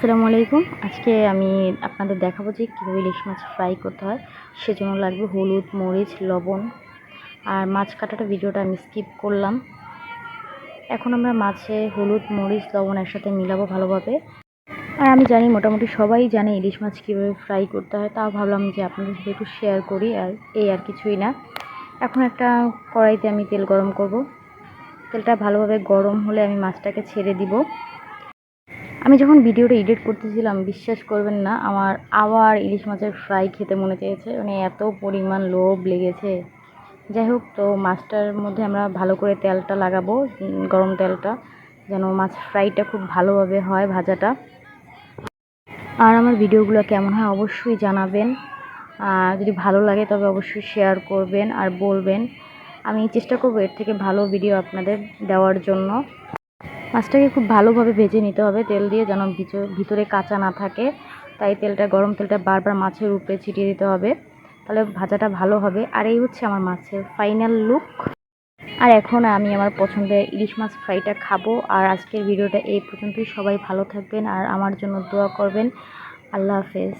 আসসালামু আলাইকুম। আজকে আমি আপনাদের দেখাবো যে কীভাবে ইলিশ মাছ ফ্রাই করতে হয়। সেজন্য লাগবে হলুদ, মরিচ, লবণ। আর মাছ কাটাটা ভিডিওটা আমি স্কিপ করলাম। এখন আমরা মাছে হলুদ, মরিচ, লবণ একসাথে মিলাবো ভালোভাবে। আর আমি জানি মোটামুটি সবাই জানে ইলিশ মাছ কীভাবে ফ্রাই করতে হয়। তাও ভাবলাম যে আপনাদের সাথে একটু শেয়ার করি, আর এই আর কিছুই না। এখন একটা কড়াইতে আমি তেল গরম করব। তেলটা ভালোভাবে গরম হলে আমি মাছটাকে ছেড়ে দিব। আমি যখন ভিডিওটা এডিট করতেছিলাম, বিশ্বাস করবেন না, আমার, আবার ইলিশ মাছের ফ্রাই খেতে মনে চেয়েছে। মানে এত পরিমাণ লোভ লেগেছে। যাই হোক, তো মাছটার মধ্যে আমরা ভালো করে তেলটা লাগাবো গরম তেলটা, যেন মাছ ফ্রাইটা খুব ভালোভাবে হয় ভাজাটা। আর আমার ভিডিওগুলো কেমন হয় অবশ্যই জানাবেন। আর যদি ভালো লাগে, তবে অবশ্যই শেয়ার করবেন আর বলবেন। আমি চেষ্টা করব এর থেকে ভালো ভিডিও আপনাদের দেওয়ার জন্য। মাছটাকে খুব ভালোভাবে ভেজে নিতে হবে। তেল দিয়ে যেন ভিতরে কাঁচা না থাকে। তাই তেলটা, গরম তেলটা বারবার মাছের উপরে ছিটিয়ে দিতে হবে। তাহলে ভাজাটা ভালো হবে। আর এই হচ্ছে আমার মাছের ফাইনাল লুক আর এখন আমি আমার পছন্দের ইলিশ মাছ ফ্রাইটা খাব। আর আজকের ভিডিওটা এই পর্যন্তই। সবাই ভালো থাকবেন আর আমার জন্য দোয়া করবেন। আল্লাহ হাফেজ।